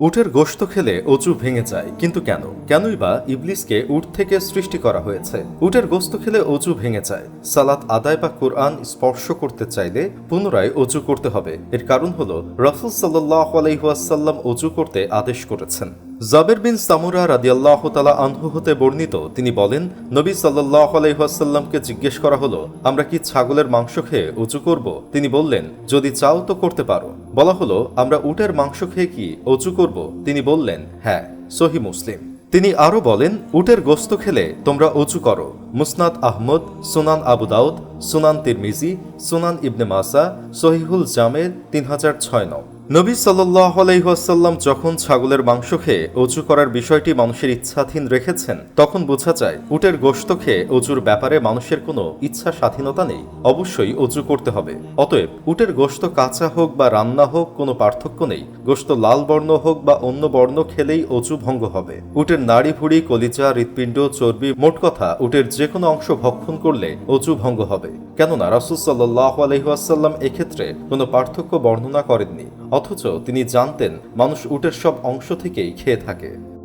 উটের গোস্ত খেলে উঁচু ভেঙে যায়, কিন্তু কেন? কেনই বা ইবলিসকে উট থেকে সৃষ্টি করা হয়েছে? উটের গোস্ত খেলে অজু ভেঙে যায়। সালাত আদায় বা কোরআন স্পর্শ করতে চাইলে পুনরায় অজু করতে হবে। এর কারণ হল, রসুল সাল্লাহ আলাইহাসাল্লাম অজু করতে আদেশ করেছেন। জাবের বিন সামুরা রাদিয়াল্লাহ তালা আনহু হতে বর্ণিত, তিনি বলেন, নবী সাল্লাহ আলাইহাসাল্লামকে জিজ্ঞেস করা হলো, আমরা কি ছাগলের মাংস খেয়ে উঁচু করব? তিনি বললেন, যদি চাও তো করতে পারো। বলা হলো, আমরা উটের মাংস খেয়ে কি উঁচু করব? তিনি বললেন হ্যাঁ সহি মুসলিম। তিনি আরও বলেন, উটের গোস্ত খেলে তোমরা উঁচু করো। মুসনাদ আহমদ, সুনান আবু দাউদ, সুনান তিরমিজি, সুনান ইবনে মাসা, সহিহুল জামের তিন হাজার ছয় নং। নবী সাল্লাহ আলাইহাসাল্লাম যখন ছাগলের মাংস খেয়ে অজু করার বিষয়টি মানুষের ইচ্ছাধীন রেখেছেন, তখন বোঝা যায় উটের গোশত খেয়ে অজুর ব্যাপারে মানুষের কোনো ইচ্ছা স্বাধীনতা নেই। অবশ্যই অজু করতে হবে। অতএব উটের গোশত কাঁচা হোক বা রান্না হোক, কোনো পার্থক্য নেই। গোশত লাল বর্ণ হোক বা অন্য বর্ণ খেলেই অজু ভঙ্গ হবে। উটের নাড়ি ভুড়ি, কলিজা, হৃৎপিণ্ড, চর্বি, মোট কথা উটের যে কোনো অংশ ভক্ষণ করলে অজু ভঙ্গ হবে। কেননা রাসুল সাল্লাহ আলহিহাসাল্লাম এক্ষেত্রে কোনো পার্থক্য বর্ণনা করেননি। অথচ তিনি জানতেন মানুষ উটের সব অংশ থেকেই খেয়ে থাকে।